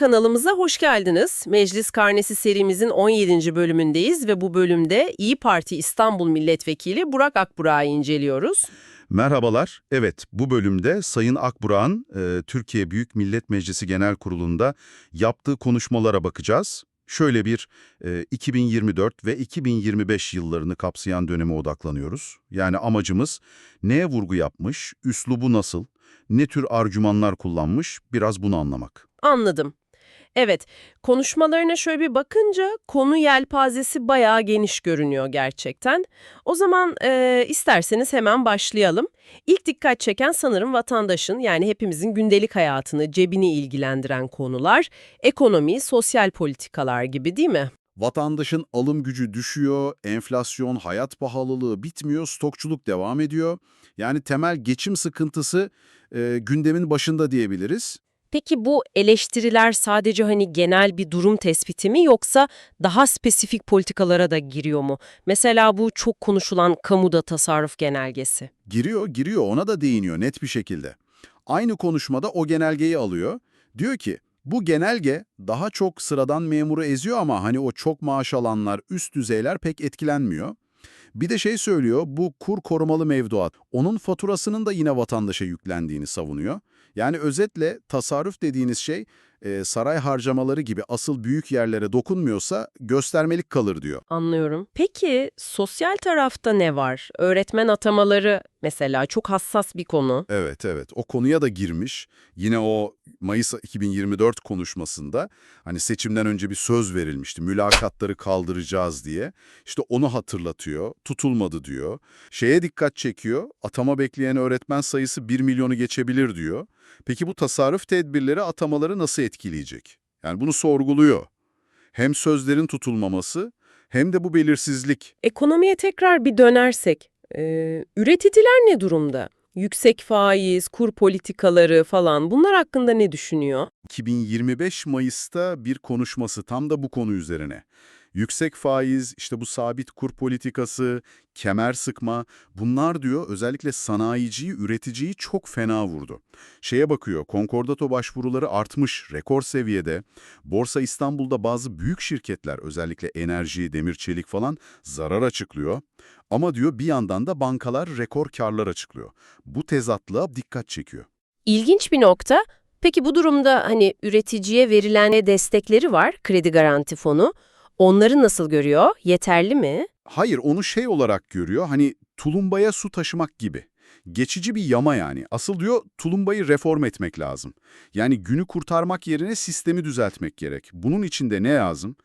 Kanalımıza hoş geldiniz. Meclis Karnesi serimizin 17. bölümündeyiz ve bu bölümde İyi Parti İstanbul Milletvekili Burak Akburak'ı inceliyoruz. Merhabalar. Evet, bu bölümde Sayın Akburak'ın e, Türkiye Büyük Millet Meclisi Genel Kurulu'nda yaptığı konuşmalara bakacağız. Şöyle bir e, 2024 ve 2025 yıllarını kapsayan döneme odaklanıyoruz. Yani amacımız neye vurgu yapmış, üslubu nasıl, ne tür argümanlar kullanmış biraz bunu anlamak. Anladım. Evet, konuşmalarına şöyle bir bakınca konu yelpazesi bayağı geniş görünüyor gerçekten. O zaman e, isterseniz hemen başlayalım. İlk dikkat çeken sanırım vatandaşın yani hepimizin gündelik hayatını, cebini ilgilendiren konular, ekonomi, sosyal politikalar gibi değil mi? Vatandaşın alım gücü düşüyor, enflasyon, hayat pahalılığı bitmiyor, stokçuluk devam ediyor. Yani temel geçim sıkıntısı e, gündemin başında diyebiliriz. Peki bu eleştiriler sadece hani genel bir durum tespiti mi yoksa daha spesifik politikalara da giriyor mu? Mesela bu çok konuşulan kamuda tasarruf genelgesi. Giriyor, giriyor ona da değiniyor net bir şekilde. Aynı konuşmada o genelgeyi alıyor. Diyor ki bu genelge daha çok sıradan memuru eziyor ama hani o çok maaş alanlar, üst düzeyler pek etkilenmiyor. Bir de şey söylüyor, bu kur korumalı mevduat, onun faturasının da yine vatandaşa yüklendiğini savunuyor. Yani özetle tasarruf dediğiniz şey e, saray harcamaları gibi asıl büyük yerlere dokunmuyorsa göstermelik kalır diyor. Anlıyorum. Peki sosyal tarafta ne var? Öğretmen atamaları mesela çok hassas bir konu. Evet evet o konuya da girmiş. Yine o Mayıs 2024 konuşmasında hani seçimden önce bir söz verilmişti. Mülakatları kaldıracağız diye. İşte onu hatırlatıyor. Tutulmadı diyor. Şeye dikkat çekiyor. Atama bekleyen öğretmen sayısı 1 milyonu geçebilir diyor. Peki bu tasarruf tedbirleri atamaları nasıl etkileyecek? Yani bunu sorguluyor. Hem sözlerin tutulmaması hem de bu belirsizlik. Ekonomiye tekrar bir dönersek, e, üreticiler ne durumda? Yüksek faiz, kur politikaları falan bunlar hakkında ne düşünüyor? 2025 Mayıs'ta bir konuşması tam da bu konu üzerine. Yüksek faiz, işte bu sabit kur politikası, kemer sıkma bunlar diyor özellikle sanayiciyi, üreticiyi çok fena vurdu. Şeye bakıyor, konkordato başvuruları artmış, rekor seviyede. Borsa İstanbul'da bazı büyük şirketler özellikle enerji, demir çelik falan zarar açıklıyor. Ama diyor bir yandan da bankalar rekor karlar açıklıyor. Bu tezatlığa dikkat çekiyor. İlginç bir nokta. Peki bu durumda hani üreticiye verilen destekleri var, kredi garanti fonu. Onları nasıl görüyor? Yeterli mi? Hayır, onu şey olarak görüyor, hani tulumbaya su taşımak gibi. Geçici bir yama yani. Asıl diyor tulumbayı reform etmek lazım. Yani günü kurtarmak yerine sistemi düzeltmek gerek. Bunun için de ne lazım?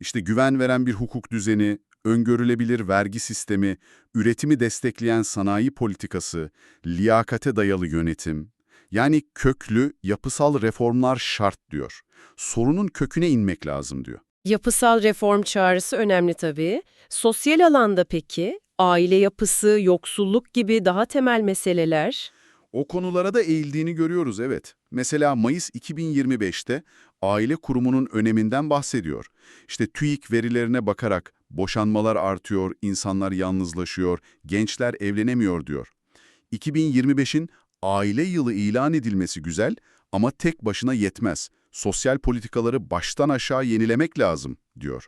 İşte güven veren bir hukuk düzeni, öngörülebilir vergi sistemi, üretimi destekleyen sanayi politikası, liyakate dayalı yönetim. Yani köklü, yapısal reformlar şart diyor. Sorunun köküne inmek lazım diyor. Yapısal reform çağrısı önemli tabii. Sosyal alanda peki? Aile yapısı, yoksulluk gibi daha temel meseleler. O konulara da eğildiğini görüyoruz evet. Mesela Mayıs 2025'te aile kurumunun öneminden bahsediyor. İşte TÜİK verilerine bakarak boşanmalar artıyor, insanlar yalnızlaşıyor, gençler evlenemiyor diyor. 2025'in aile yılı ilan edilmesi güzel ama tek başına yetmez. Sosyal politikaları baştan aşağı yenilemek lazım diyor.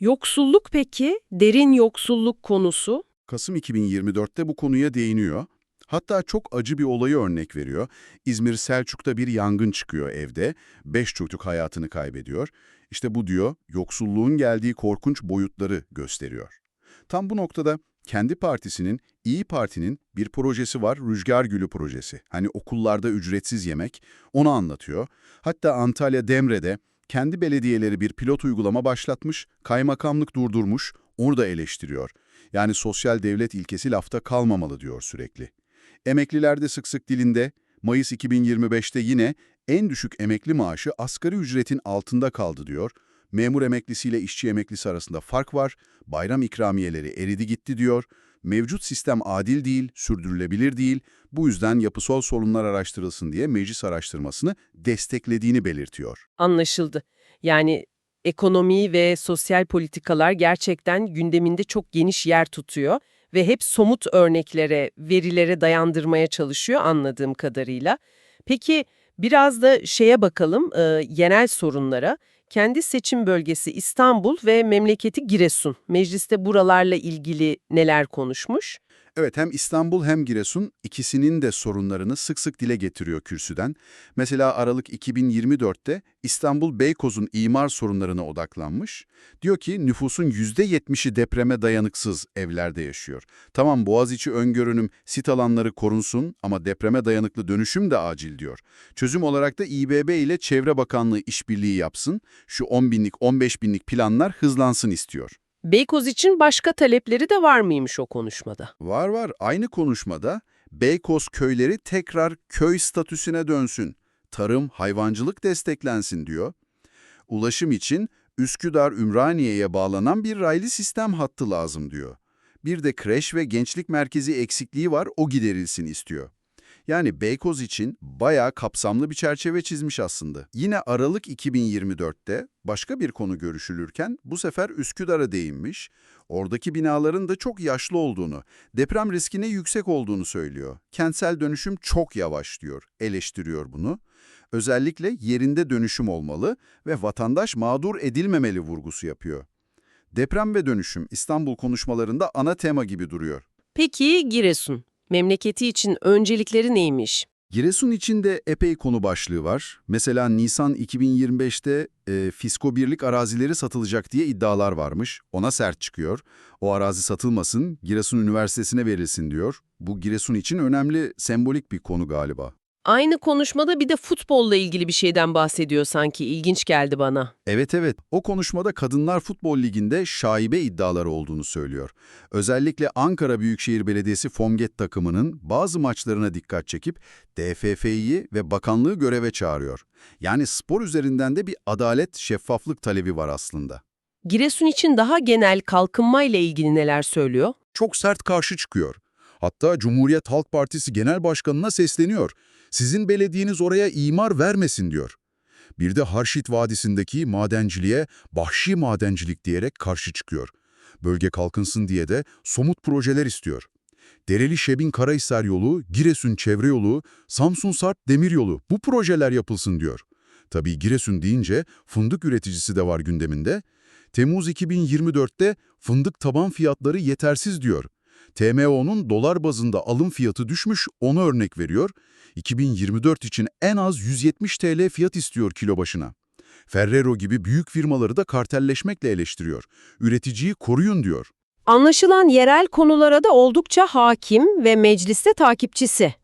Yoksulluk peki? Derin yoksulluk konusu. Kasım 2024'te bu konuya değiniyor. Hatta çok acı bir olayı örnek veriyor. İzmir Selçuk'ta bir yangın çıkıyor evde. Beş çocuk hayatını kaybediyor. İşte bu diyor, yoksulluğun geldiği korkunç boyutları gösteriyor. Tam bu noktada kendi partisinin, İyi Parti'nin bir projesi var, Rüzgar Gülü projesi. Hani okullarda ücretsiz yemek, onu anlatıyor. Hatta Antalya Demre'de kendi belediyeleri bir pilot uygulama başlatmış, kaymakamlık durdurmuş, onu da eleştiriyor. Yani sosyal devlet ilkesi lafta kalmamalı diyor sürekli. Emekliler de sık sık dilinde, Mayıs 2025'te yine en düşük emekli maaşı asgari ücretin altında kaldı diyor. Memur emeklisiyle işçi emeklisi arasında fark var, bayram ikramiyeleri eridi gitti diyor. Mevcut sistem adil değil, sürdürülebilir değil, bu yüzden yapısal sorunlar araştırılsın diye meclis araştırmasını desteklediğini belirtiyor. Anlaşıldı. Yani ekonomi ve sosyal politikalar gerçekten gündeminde çok geniş yer tutuyor ve hep somut örneklere, verilere dayandırmaya çalışıyor anladığım kadarıyla. Peki biraz da şeye bakalım, e, yerel sorunlara. Kendi seçim bölgesi İstanbul ve memleketi Giresun. Mecliste buralarla ilgili neler konuşmuş? Evet hem İstanbul hem Giresun ikisinin de sorunlarını sık sık dile getiriyor kürsüden. Mesela Aralık 2024'te İstanbul Beykoz'un imar sorunlarına odaklanmış. Diyor ki nüfusun %70'i depreme dayanıksız evlerde yaşıyor. Tamam Boğaziçi öngörünüm sit alanları korunsun ama depreme dayanıklı dönüşüm de acil diyor. Çözüm olarak da İBB ile Çevre Bakanlığı işbirliği yapsın. Şu 10 binlik 15 binlik planlar hızlansın istiyor. Beykoz için başka talepleri de var mıymış o konuşmada? Var var. Aynı konuşmada Beykoz köyleri tekrar köy statüsüne dönsün. Tarım, hayvancılık desteklensin diyor. Ulaşım için Üsküdar-Ümraniye'ye bağlanan bir raylı sistem hattı lazım diyor. Bir de kreş ve gençlik merkezi eksikliği var, o giderilsin istiyor. Yani Beykoz için bayağı kapsamlı bir çerçeve çizmiş aslında. Yine Aralık 2024'te başka bir konu görüşülürken bu sefer Üsküdar'a değinmiş. Oradaki binaların da çok yaşlı olduğunu, deprem riskine yüksek olduğunu söylüyor. Kentsel dönüşüm çok yavaş diyor, eleştiriyor bunu. Özellikle yerinde dönüşüm olmalı ve vatandaş mağdur edilmemeli vurgusu yapıyor. Deprem ve dönüşüm İstanbul konuşmalarında ana tema gibi duruyor. Peki Giresun, memleketi için öncelikleri neymiş? Giresun içinde epey konu başlığı var. Mesela Nisan 2025'te e, Fisko Birlik arazileri satılacak diye iddialar varmış. Ona sert çıkıyor. O arazi satılmasın, Giresun Üniversitesi'ne verilsin diyor. Bu Giresun için önemli, sembolik bir konu galiba. Aynı konuşmada bir de futbolla ilgili bir şeyden bahsediyor sanki. İlginç geldi bana. Evet evet, o konuşmada Kadınlar Futbol Ligi'nde şaibe iddiaları olduğunu söylüyor. Özellikle Ankara Büyükşehir Belediyesi Fomget takımının bazı maçlarına dikkat çekip DFF'yi ve bakanlığı göreve çağırıyor. Yani spor üzerinden de bir adalet, şeffaflık talebi var aslında. Giresun için daha genel kalkınmayla ilgili neler söylüyor? Çok sert karşı çıkıyor. Hatta Cumhuriyet Halk Partisi Genel Başkanı'na sesleniyor. Sizin belediyeniz oraya imar vermesin diyor. Bir de Harşit Vadisi'ndeki madenciliğe vahşi madencilik diyerek karşı çıkıyor. Bölge kalkınsın diye de somut projeler istiyor. Dereli Şebin Karahisar yolu, Giresun çevre yolu, Samsun Sarp demir yolu bu projeler yapılsın diyor. Tabii Giresun deyince fındık üreticisi de var gündeminde. Temmuz 2024'te fındık taban fiyatları yetersiz diyor. TMO'nun dolar bazında alım fiyatı düşmüş, onu örnek veriyor. 2024 için en az 170 TL fiyat istiyor kilo başına. Ferrero gibi büyük firmaları da kartelleşmekle eleştiriyor. Üreticiyi koruyun diyor. Anlaşılan yerel konulara da oldukça hakim ve mecliste takipçisi.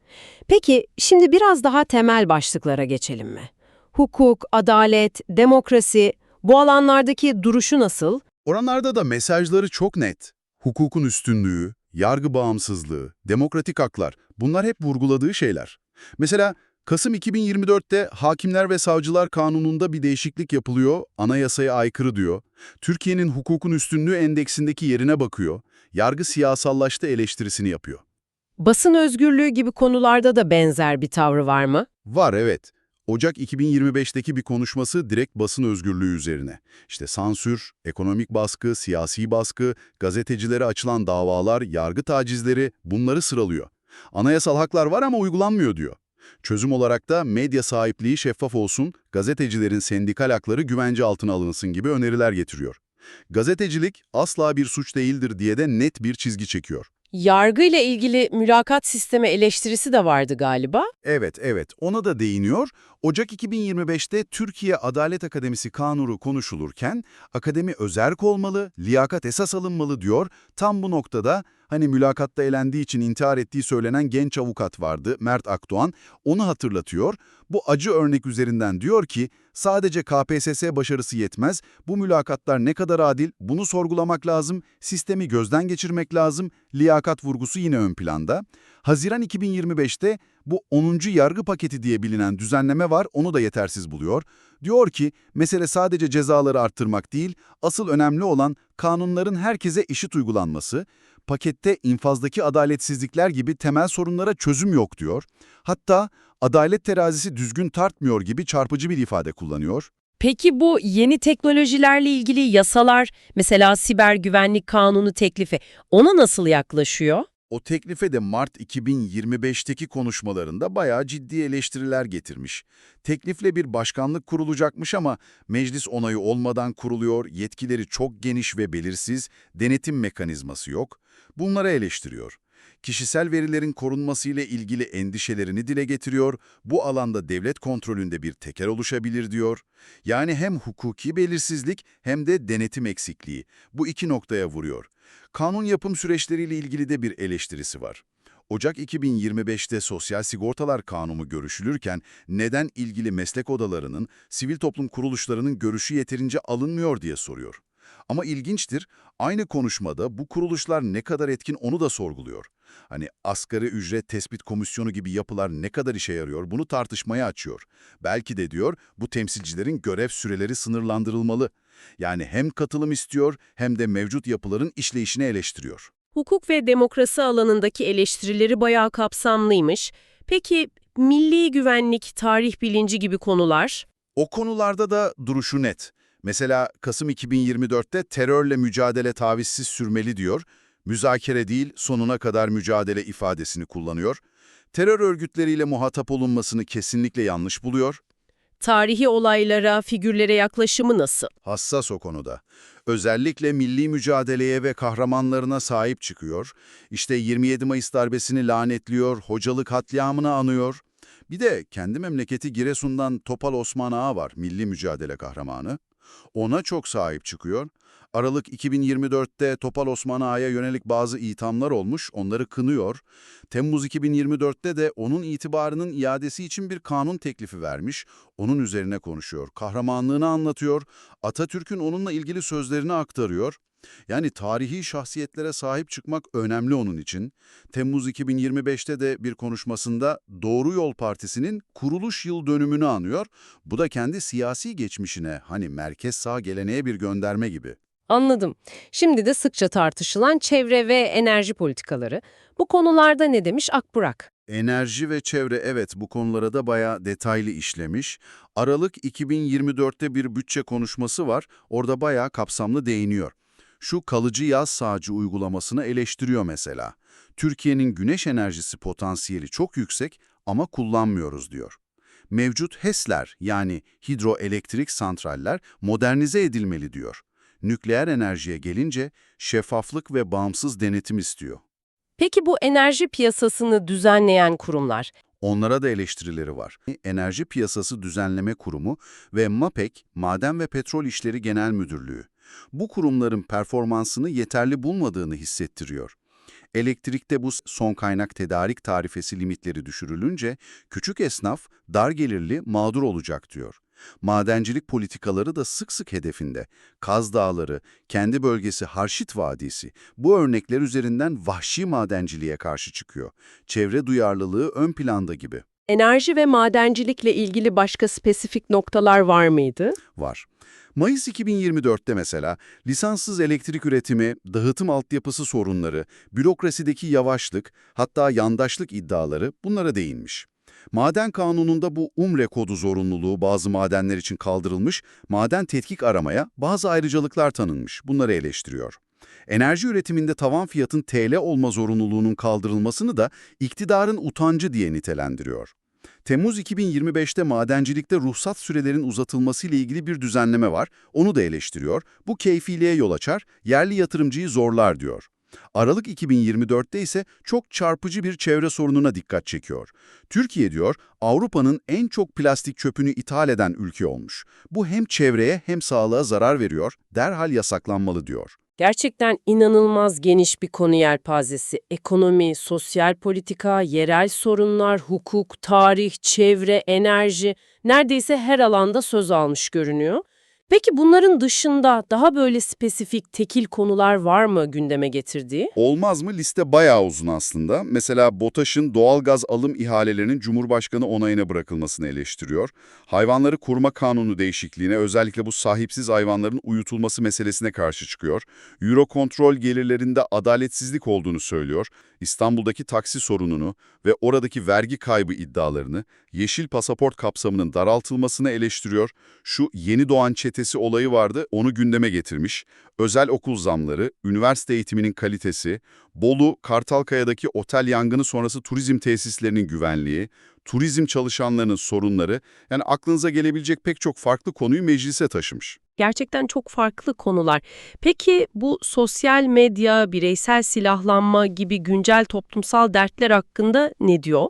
Peki şimdi biraz daha temel başlıklara geçelim mi? Hukuk, adalet, demokrasi, bu alanlardaki duruşu nasıl? Oranlarda da mesajları çok net. Hukukun üstünlüğü, yargı bağımsızlığı, demokratik haklar bunlar hep vurguladığı şeyler. Mesela Kasım 2024'te Hakimler ve Savcılar Kanunu'nda bir değişiklik yapılıyor, anayasaya aykırı diyor. Türkiye'nin hukukun üstünlüğü endeksindeki yerine bakıyor, yargı siyasallaştı eleştirisini yapıyor. Basın özgürlüğü gibi konularda da benzer bir tavrı var mı? Var evet. Ocak 2025'teki bir konuşması direkt basın özgürlüğü üzerine. İşte sansür, ekonomik baskı, siyasi baskı, gazetecilere açılan davalar, yargı tacizleri bunları sıralıyor. Anayasal haklar var ama uygulanmıyor diyor. Çözüm olarak da medya sahipliği şeffaf olsun, gazetecilerin sendikal hakları güvence altına alınsın gibi öneriler getiriyor. Gazetecilik asla bir suç değildir diye de net bir çizgi çekiyor. Yargıyla ilgili mülakat sistemi eleştirisi de vardı galiba. Evet, evet. Ona da değiniyor. Ocak 2025'te Türkiye Adalet Akademisi kanunu konuşulurken akademi özerk olmalı, liyakat esas alınmalı diyor. Tam bu noktada hani mülakatta elendiği için intihar ettiği söylenen genç avukat vardı, Mert Akdoğan. Onu hatırlatıyor. Bu acı örnek üzerinden diyor ki sadece KPSS başarısı yetmez. Bu mülakatlar ne kadar adil bunu sorgulamak lazım. Sistemi gözden geçirmek lazım. Liyakat vurgusu yine ön planda. Haziran 2025'te bu 10. yargı paketi diye bilinen düzenleme var, onu da yetersiz buluyor. Diyor ki, mesele sadece cezaları arttırmak değil, asıl önemli olan kanunların herkese eşit uygulanması. Pakette infazdaki adaletsizlikler gibi temel sorunlara çözüm yok diyor. Hatta adalet terazisi düzgün tartmıyor gibi çarpıcı bir ifade kullanıyor. Peki bu yeni teknolojilerle ilgili yasalar, mesela siber güvenlik kanunu teklifi, ona nasıl yaklaşıyor? O teklife de Mart 2025'teki konuşmalarında bayağı ciddi eleştiriler getirmiş. Teklifle bir başkanlık kurulacakmış ama meclis onayı olmadan kuruluyor, yetkileri çok geniş ve belirsiz, denetim mekanizması yok. Bunları eleştiriyor. Kişisel verilerin korunmasıyla ilgili endişelerini dile getiriyor, bu alanda devlet kontrolünde bir teker oluşabilir diyor. Yani hem hukuki belirsizlik hem de denetim eksikliği. Bu iki noktaya vuruyor. Kanun yapım süreçleriyle ilgili de bir eleştirisi var. Ocak 2025'te Sosyal Sigortalar Kanunu görüşülürken neden ilgili meslek odalarının, sivil toplum kuruluşlarının görüşü yeterince alınmıyor diye soruyor. Ama ilginçtir, aynı konuşmada bu kuruluşlar ne kadar etkin onu da sorguluyor. Hani asgari ücret tespit komisyonu gibi yapılar ne kadar işe yarıyor bunu tartışmaya açıyor. Belki de diyor bu temsilcilerin görev süreleri sınırlandırılmalı. Yani hem katılım istiyor hem de mevcut yapıların işleyişini eleştiriyor. Hukuk ve demokrasi alanındaki eleştirileri bayağı kapsamlıymış. Peki milli güvenlik, tarih bilinci gibi konular? O konularda da duruşu net. Mesela Kasım 2024'te terörle mücadele tavizsiz sürmeli diyor. Müzakere değil, sonuna kadar mücadele ifadesini kullanıyor. Terör örgütleriyle muhatap olunmasını kesinlikle yanlış buluyor. Tarihi olaylara, figürlere yaklaşımı nasıl? Hassas o konuda. Özellikle milli mücadeleye ve kahramanlarına sahip çıkıyor. İşte 27 Mayıs darbesini lanetliyor, hocalık katliamını anıyor. Bir de kendi memleketi Giresun'dan Topal Osman Ağa var, milli mücadele kahramanı. Ona çok sahip çıkıyor. Aralık 2024'te Topal Osman Ağa'ya yönelik bazı ithamlar olmuş, onları kınıyor. Temmuz 2024'te de onun itibarının iadesi için bir kanun teklifi vermiş, onun üzerine konuşuyor. Kahramanlığını anlatıyor, Atatürk'ün onunla ilgili sözlerini aktarıyor. Yani tarihi şahsiyetlere sahip çıkmak önemli onun için. Temmuz 2025'te de bir konuşmasında Doğru Yol Partisi'nin kuruluş yıl dönümünü anıyor. Bu da kendi siyasi geçmişine, hani merkez sağ geleneğe bir gönderme gibi. Anladım. Şimdi de sıkça tartışılan çevre ve enerji politikaları. Bu konularda ne demiş Akburak? Enerji ve çevre evet bu konulara da bayağı detaylı işlemiş. Aralık 2024'te bir bütçe konuşması var. Orada bayağı kapsamlı değiniyor. Şu kalıcı yaz sağcı uygulamasını eleştiriyor mesela. Türkiye'nin güneş enerjisi potansiyeli çok yüksek ama kullanmıyoruz diyor. Mevcut HES'ler yani hidroelektrik santraller modernize edilmeli diyor. Nükleer enerjiye gelince şeffaflık ve bağımsız denetim istiyor. Peki bu enerji piyasasını düzenleyen kurumlar, Onlara da eleştirileri var. Enerji Piyasası Düzenleme Kurumu ve MAPEK, Maden ve Petrol İşleri Genel Müdürlüğü. Bu kurumların performansını yeterli bulmadığını hissettiriyor. Elektrikte bu son kaynak tedarik tarifesi limitleri düşürülünce küçük esnaf dar gelirli mağdur olacak diyor. Madencilik politikaları da sık sık hedefinde. Kaz Dağları, kendi bölgesi Harşit Vadisi bu örnekler üzerinden vahşi madenciliğe karşı çıkıyor. Çevre duyarlılığı ön planda gibi enerji ve madencilikle ilgili başka spesifik noktalar var mıydı? var. Mayıs 2024'te mesela lisanssız elektrik üretimi, dağıtım altyapısı sorunları, bürokrasideki yavaşlık, hatta yandaşlık iddiaları bunlara değinmiş. Maden kanununda bu umre kodu zorunluluğu bazı madenler için kaldırılmış, maden tetkik aramaya bazı ayrıcalıklar tanınmış. Bunları eleştiriyor. Enerji üretiminde tavan fiyatın TL olma zorunluluğunun kaldırılmasını da iktidarın utancı diye nitelendiriyor. Temmuz 2025'te madencilikte ruhsat sürelerin uzatılması ile ilgili bir düzenleme var. Onu da eleştiriyor. Bu keyfiliğe yol açar, yerli yatırımcıyı zorlar diyor. Aralık 2024'te ise çok çarpıcı bir çevre sorununa dikkat çekiyor. Türkiye diyor, Avrupa'nın en çok plastik çöpünü ithal eden ülke olmuş. Bu hem çevreye hem sağlığa zarar veriyor, derhal yasaklanmalı diyor. Gerçekten inanılmaz geniş bir konu yelpazesi. Ekonomi, sosyal politika, yerel sorunlar, hukuk, tarih, çevre, enerji neredeyse her alanda söz almış görünüyor. Peki bunların dışında daha böyle spesifik tekil konular var mı gündeme getirdiği? Olmaz mı? Liste bayağı uzun aslında. Mesela BOTAŞ'ın doğalgaz alım ihalelerinin Cumhurbaşkanı onayına bırakılmasını eleştiriyor. Hayvanları koruma kanunu değişikliğine özellikle bu sahipsiz hayvanların uyutulması meselesine karşı çıkıyor. Eurocontrol gelirlerinde adaletsizlik olduğunu söylüyor. İstanbul'daki taksi sorununu ve oradaki vergi kaybı iddialarını, yeşil pasaport kapsamının daraltılmasını eleştiriyor. Şu yeni doğan çetesi olayı vardı, onu gündeme getirmiş. Özel okul zamları, üniversite eğitiminin kalitesi, Bolu, Kartalkaya'daki otel yangını sonrası turizm tesislerinin güvenliği, turizm çalışanlarının sorunları, yani aklınıza gelebilecek pek çok farklı konuyu meclise taşımış. Gerçekten çok farklı konular. Peki bu sosyal medya, bireysel silahlanma gibi güncel toplumsal dertler hakkında ne diyor?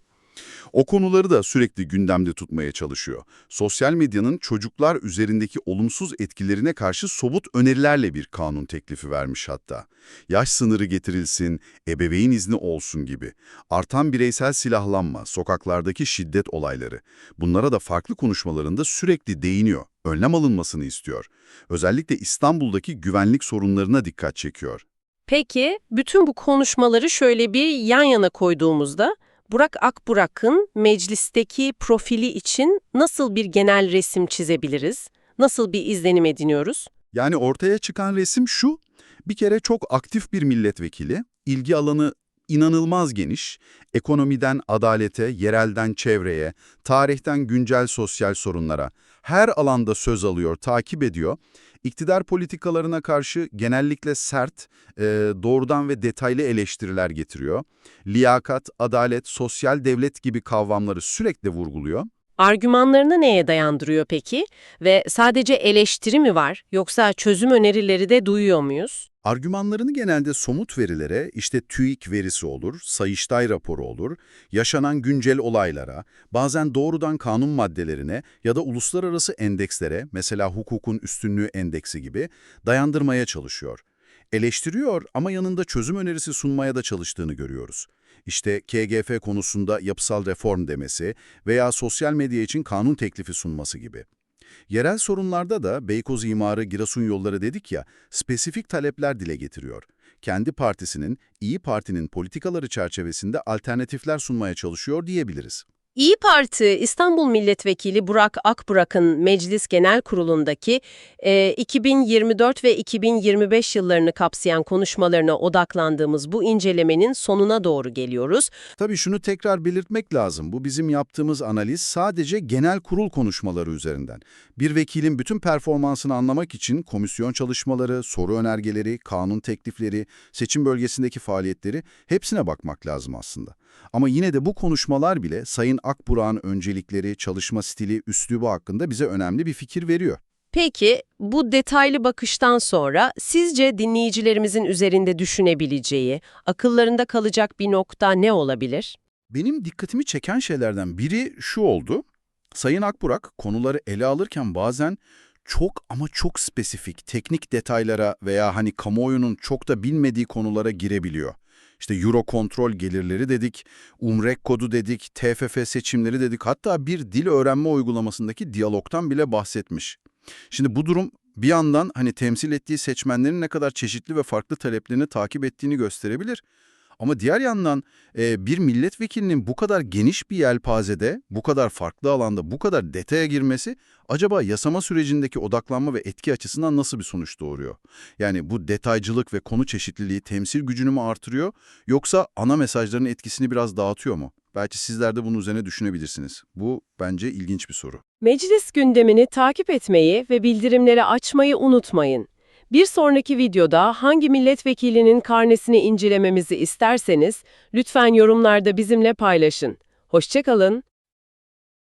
O konuları da sürekli gündemde tutmaya çalışıyor. Sosyal medyanın çocuklar üzerindeki olumsuz etkilerine karşı somut önerilerle bir kanun teklifi vermiş hatta. Yaş sınırı getirilsin, ebeveyn izni olsun gibi. Artan bireysel silahlanma, sokaklardaki şiddet olayları. Bunlara da farklı konuşmalarında sürekli değiniyor. Önlem alınmasını istiyor. Özellikle İstanbul'daki güvenlik sorunlarına dikkat çekiyor. Peki bütün bu konuşmaları şöyle bir yan yana koyduğumuzda Burak Akburak'ın meclisteki profili için nasıl bir genel resim çizebiliriz? Nasıl bir izlenim ediniyoruz? Yani ortaya çıkan resim şu, bir kere çok aktif bir milletvekili, ilgi alanı inanılmaz geniş, ekonomiden adalete, yerelden çevreye, tarihten güncel sosyal sorunlara, her alanda söz alıyor, takip ediyor. İktidar politikalarına karşı genellikle sert, e, doğrudan ve detaylı eleştiriler getiriyor. Liyakat, adalet, sosyal devlet gibi kavramları sürekli vurguluyor. Argümanlarını neye dayandırıyor peki? Ve sadece eleştiri mi var yoksa çözüm önerileri de duyuyor muyuz? Argümanlarını genelde somut verilere, işte TÜİK verisi olur, Sayıştay raporu olur, yaşanan güncel olaylara, bazen doğrudan kanun maddelerine ya da uluslararası endekslere, mesela hukukun üstünlüğü endeksi gibi dayandırmaya çalışıyor. Eleştiriyor ama yanında çözüm önerisi sunmaya da çalıştığını görüyoruz. İşte KGF konusunda yapısal reform demesi veya sosyal medya için kanun teklifi sunması gibi. Yerel sorunlarda da Beykoz imarı, Giresun yolları dedik ya, spesifik talepler dile getiriyor. Kendi partisinin, İyi Parti'nin politikaları çerçevesinde alternatifler sunmaya çalışıyor diyebiliriz. İyi Parti İstanbul Milletvekili Burak Akburak'ın Meclis Genel Kurulu'ndaki e, 2024 ve 2025 yıllarını kapsayan konuşmalarına odaklandığımız bu incelemenin sonuna doğru geliyoruz. Tabii şunu tekrar belirtmek lazım. Bu bizim yaptığımız analiz sadece genel kurul konuşmaları üzerinden. Bir vekilin bütün performansını anlamak için komisyon çalışmaları, soru önergeleri, kanun teklifleri, seçim bölgesindeki faaliyetleri hepsine bakmak lazım aslında. Ama yine de bu konuşmalar bile Sayın Akburak'ın öncelikleri, çalışma stili, üslubu hakkında bize önemli bir fikir veriyor. Peki bu detaylı bakıştan sonra sizce dinleyicilerimizin üzerinde düşünebileceği, akıllarında kalacak bir nokta ne olabilir? Benim dikkatimi çeken şeylerden biri şu oldu. Sayın Akburak konuları ele alırken bazen çok ama çok spesifik, teknik detaylara veya hani kamuoyunun çok da bilmediği konulara girebiliyor. İşte Eurocontrol gelirleri dedik, Umrek kodu dedik, TFF seçimleri dedik, hatta bir dil öğrenme uygulamasındaki diyalogtan bile bahsetmiş. Şimdi bu durum bir yandan hani temsil ettiği seçmenlerin ne kadar çeşitli ve farklı taleplerini takip ettiğini gösterebilir. Ama diğer yandan e, bir milletvekilinin bu kadar geniş bir yelpazede, bu kadar farklı alanda, bu kadar detaya girmesi acaba yasama sürecindeki odaklanma ve etki açısından nasıl bir sonuç doğuruyor? Yani bu detaycılık ve konu çeşitliliği temsil gücünü mü artırıyor yoksa ana mesajların etkisini biraz dağıtıyor mu? Belki sizler de bunun üzerine düşünebilirsiniz. Bu bence ilginç bir soru. Meclis gündemini takip etmeyi ve bildirimleri açmayı unutmayın. Bir sonraki videoda hangi milletvekilinin karnesini incelememizi isterseniz lütfen yorumlarda bizimle paylaşın. Hoşçakalın.